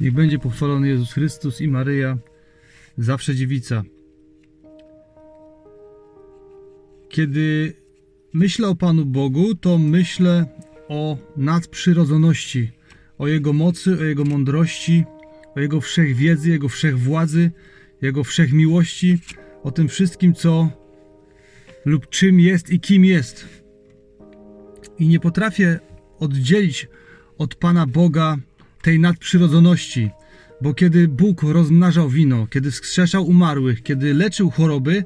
Niech będzie pochwalony Jezus Chrystus i Maryja, zawsze dziewica. Kiedy myślę o Panu Bogu, to myślę o nadprzyrodzoności, o Jego mocy, o Jego mądrości, o Jego wszechwiedzy, Jego wszechwładzy, Jego wszechmiłości, o tym wszystkim, co lub czym jest i kim jest. I nie potrafię oddzielić od Pana Boga tej nadprzyrodzoności, bo kiedy Bóg rozmnażał wino, kiedy wskrzeszał umarłych, kiedy leczył choroby,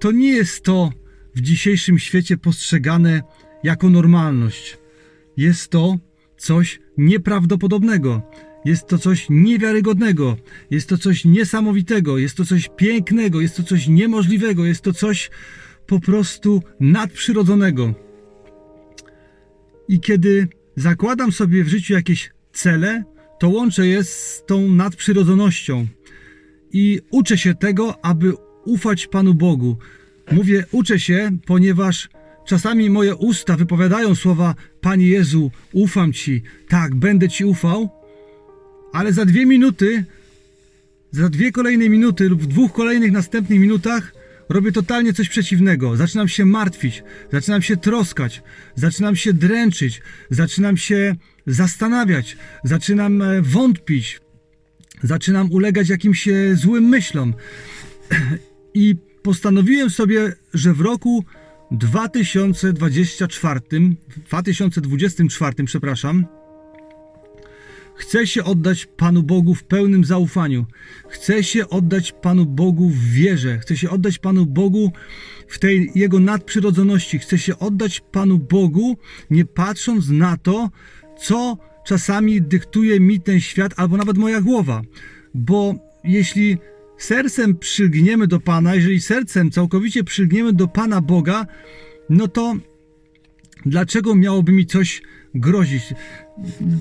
to nie jest to w dzisiejszym świecie postrzegane jako normalność. Jest to coś nieprawdopodobnego. Jest to coś niewiarygodnego, jest to coś niesamowitego, jest to coś pięknego, jest to coś niemożliwego, jest to coś po prostu nadprzyrodzonego. I kiedy zakładam sobie w życiu jakieś cele, to łączę je z tą nadprzyrodzonością i uczę się tego, aby ufać Panu Bogu. Mówię, uczę się, ponieważ czasami moje usta wypowiadają słowa: Panie Jezu, ufam Ci, tak, będę Ci ufał, ale za dwie minuty, za dwie kolejne minuty lub w dwóch kolejnych następnych minutach robię totalnie coś przeciwnego. Zaczynam się martwić, zaczynam się troskać, zaczynam się dręczyć, zaczynam się zastanawiać, zaczynam e, wątpić, zaczynam ulegać jakimś e, złym myślom. I postanowiłem sobie, że w roku 2024, 2024, przepraszam, chcę się oddać Panu Bogu w pełnym zaufaniu. Chcę się oddać Panu Bogu w wierze. Chcę się oddać Panu Bogu w tej Jego nadprzyrodzoności. Chcę się oddać Panu Bogu, nie patrząc na to, co czasami dyktuje mi ten świat, albo nawet moja głowa. Bo jeśli sercem przylgniemy do Pana, jeżeli sercem całkowicie przylgniemy do Pana Boga, no to dlaczego miałoby mi coś grozić?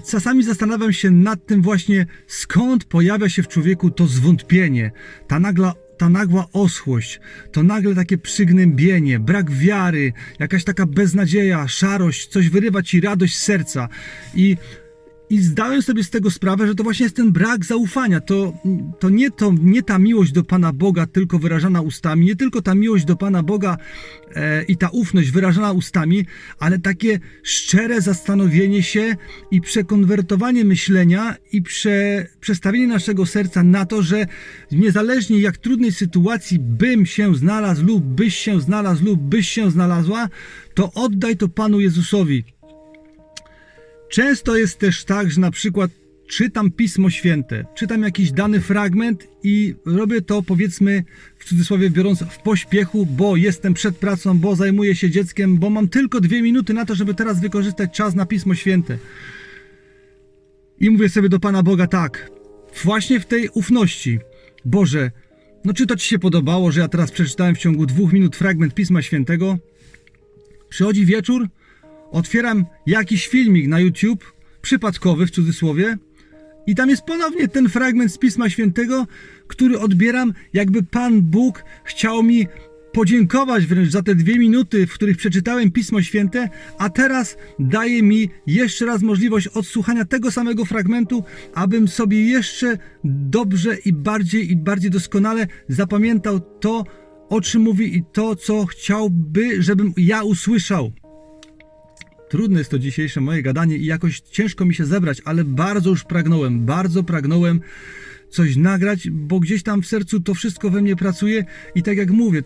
Czasami zastanawiam się nad tym właśnie, skąd pojawia się w człowieku to zwątpienie, ta nagła, ta nagła oschłość, to nagle takie przygnębienie, brak wiary, jakaś taka beznadzieja, szarość, coś wyrywa ci radość z serca i i zdałem sobie z tego sprawę, że to właśnie jest ten brak zaufania. To, to, nie, to nie ta miłość do Pana Boga, tylko wyrażana ustami, nie tylko ta miłość do Pana Boga e, i ta ufność wyrażana ustami, ale takie szczere zastanowienie się i przekonwertowanie myślenia i prze, przestawienie naszego serca na to, że niezależnie jak trudnej sytuacji bym się znalazł lub byś się znalazł lub byś się znalazła, to oddaj to Panu Jezusowi. Często jest też tak, że na przykład czytam Pismo Święte, czytam jakiś dany fragment i robię to powiedzmy w cudzysłowie biorąc w pośpiechu, bo jestem przed pracą, bo zajmuję się dzieckiem, bo mam tylko dwie minuty na to, żeby teraz wykorzystać czas na Pismo Święte. I mówię sobie do Pana Boga tak, właśnie w tej ufności, Boże, no czy to Ci się podobało, że ja teraz przeczytałem w ciągu dwóch minut fragment Pisma Świętego? Przychodzi wieczór, otwieram jakiś filmik na YouTube, przypadkowy w cudzysłowie, i tam jest ponownie ten fragment z Pisma Świętego, który odbieram, jakby Pan Bóg chciał mi podziękować wręcz za te dwie minuty, w których przeczytałem Pismo Święte, a teraz daje mi jeszcze raz możliwość odsłuchania tego samego fragmentu, abym sobie jeszcze dobrze i bardziej i bardziej doskonale zapamiętał to, o czym mówi i to, co chciałby, żebym ja usłyszał. Trudne jest to dzisiejsze moje gadanie i jakoś ciężko mi się zebrać, ale bardzo już pragnąłem, bardzo pragnąłem coś nagrać, bo gdzieś tam w sercu to wszystko we mnie pracuje i tak jak mówię,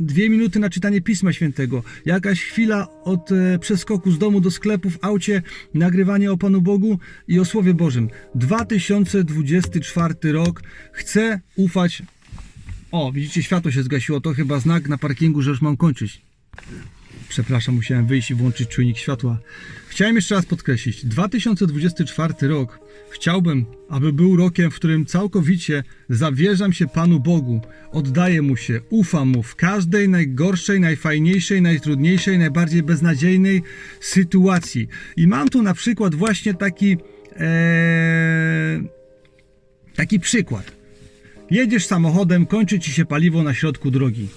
dwie minuty na czytanie Pisma Świętego, jakaś chwila od e, przeskoku z domu do sklepu w aucie, nagrywanie o Panu Bogu i o Słowie Bożym. 2024 rok, chcę ufać. O, widzicie, światło się zgasiło, to chyba znak na parkingu, że już mam kończyć. Przepraszam, musiałem wyjść i włączyć czujnik światła. Chciałem jeszcze raz podkreślić, 2024 rok chciałbym, aby był rokiem, w którym całkowicie zawierzam się Panu Bogu, oddaję Mu się, ufam Mu w każdej najgorszej, najfajniejszej, najtrudniejszej, najbardziej beznadziejnej sytuacji. I mam tu na przykład właśnie taki, ee, taki przykład. Jedziesz samochodem, kończy ci się paliwo na środku drogi.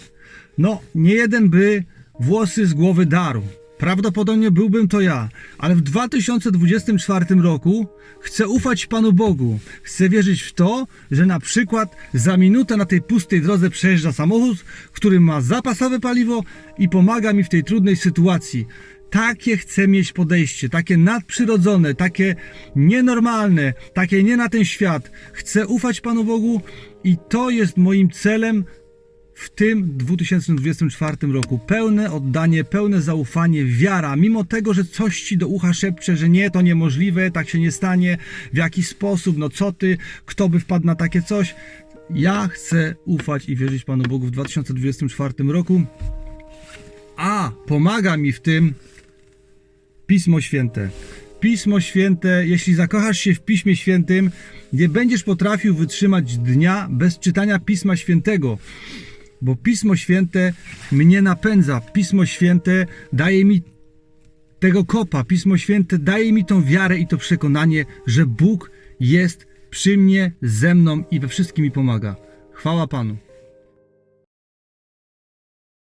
No, nie jeden by włosy z głowy darł. Prawdopodobnie byłbym to ja, ale w 2024 roku chcę ufać Panu Bogu. Chcę wierzyć w to, że na przykład za minutę na tej pustej drodze przejeżdża samochód, który ma zapasowe paliwo i pomaga mi w tej trudnej sytuacji. Takie chcę mieć podejście, takie nadprzyrodzone, takie nienormalne, takie nie na ten świat. Chcę ufać Panu Bogu i to jest moim celem w tym 2024 roku. Pełne oddanie, pełne zaufanie, wiara, mimo tego, że coś ci do ucha szepcze, że nie, to niemożliwe, tak się nie stanie, w jaki sposób, no co ty, kto by wpadł na takie coś. Ja chcę ufać i wierzyć Panu Bogu w 2024 roku. A pomaga mi w tym Pismo Święte. Pismo Święte, jeśli zakochasz się w Piśmie Świętym, nie będziesz potrafił wytrzymać dnia bez czytania Pisma Świętego, bo Pismo Święte mnie napędza. Pismo Święte daje mi tego kopa. Pismo Święte daje mi tą wiarę i to przekonanie, że Bóg jest przy mnie, ze mną i we wszystkim mi pomaga. Chwała Panu.